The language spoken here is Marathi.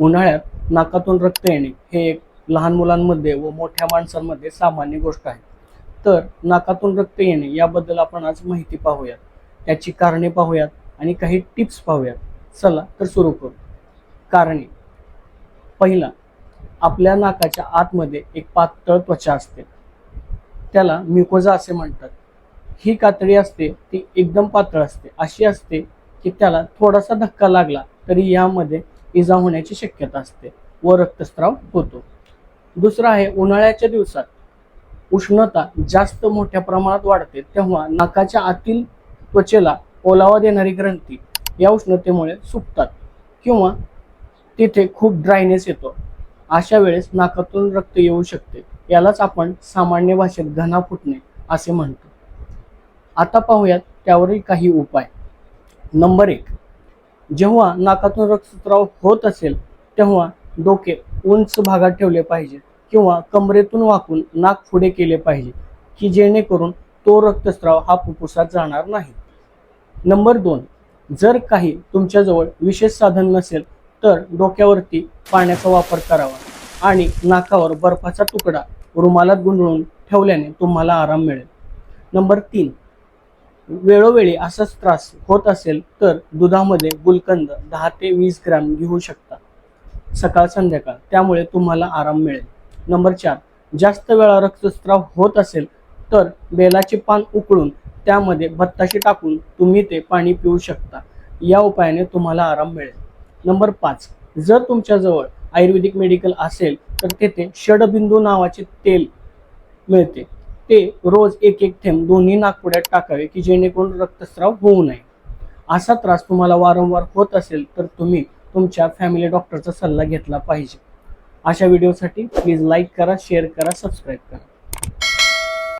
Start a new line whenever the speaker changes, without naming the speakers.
उन्हाळ्यात नाकातून रक्त येणे हे एक लहान मुलांमध्ये व मोठ्या माणसांमध्ये सामान्य गोष्ट आहे. तर नाकातून रक्त येणे याबद्दल आपण आज माहिती पाहूयात. त्याची कारणे पाहूयात आणि काही टिप्स पाहूयात. चला तर सुरू करू. कारणे. पहिला आपल्या नाकाच्या आतमध्ये एक पातळ त्वचा असते. त्याला म्युकोजा असे म्हणतात. ही कातडी असते ती एकदम पातळ असते. अशी असते की त्याला थोडासा धक्का लागला तरी यामध्ये इजा होण्याची शक्यता असते व रक्तस्राव होतो. दुसरं आहे उन्हाळ्याच्या दिवसात उष्णता जास्त मोठ्या प्रमाणात वाढते तेव्हा नाकाच्या आतील त्वचेला ओलावा देणारी ग्रंथी या उष्णतेमुळे सुकतात किंवा तिथे खूप ड्रायनेस येतो. अशा वेळेस नाकातून रक्त येऊ शकते यालाच आपण सामान्य भाषेत घना फुटणे असे म्हणतो. आता पाहूयात त्यावरील काही उपाय. नंबर एक जेव्हा नाकातून रक्तस्राव होत असेल तेव्हा डोके उंच भागात ठेवले पाहिजे किंवा कमरेतून वाकून नाक पुढे केले पाहिजे की जेणेकरून तो रक्तस्राव हा फुफ्फुसात जाणार नाही. नंबर दोन जर काही तुमच्याजवळ विशेष साधन नसेल तर डोक्यावरती पाण्याचा वापर करावा आणि नाकावर बर्फाचा तुकडा रुमालात गुंडळून ठेवल्याने तुम्हाला आराम मिळेल. नंबर तीन वेळोवेळी असाच त्रास होत असेल तर दुधामध्ये गुलकंद दहा ते वीस ग्रॅम घेऊ शकता. सकाळ संध्याकाळ. त्यामुळे तुम्हाला आराम मिळेल. नंबर चार जास्त वेळा रक्तस्राव होत असेल तर बेलाचे पान उकळून त्यामध्ये बत्ताशी टाकून तुम्ही ते पाणी पिऊ शकता. या उपायाने तुम्हाला आराम मिळेल. नंबर पाच जर तुमच्याजवळ आयुर्वेदिक मेडिकल असेल तर तेथे षडबिंदू नावाचे तेल मिळते. ते रोज एक एक थेंब दोन्ही नागपुड्यात टाकावे की जेणेकरून रक्तस्राव होऊ नये. असा त्रास तुम्हाला वारंवार होत असेल तर तुम्ही तुमच्या फॅमिली डॉक्टरचा सल्ला घेतला पाहिजे. अशा व्हिडिओसाठी प्लीज लाईक करा शेअर करा सबस्क्राईब करा.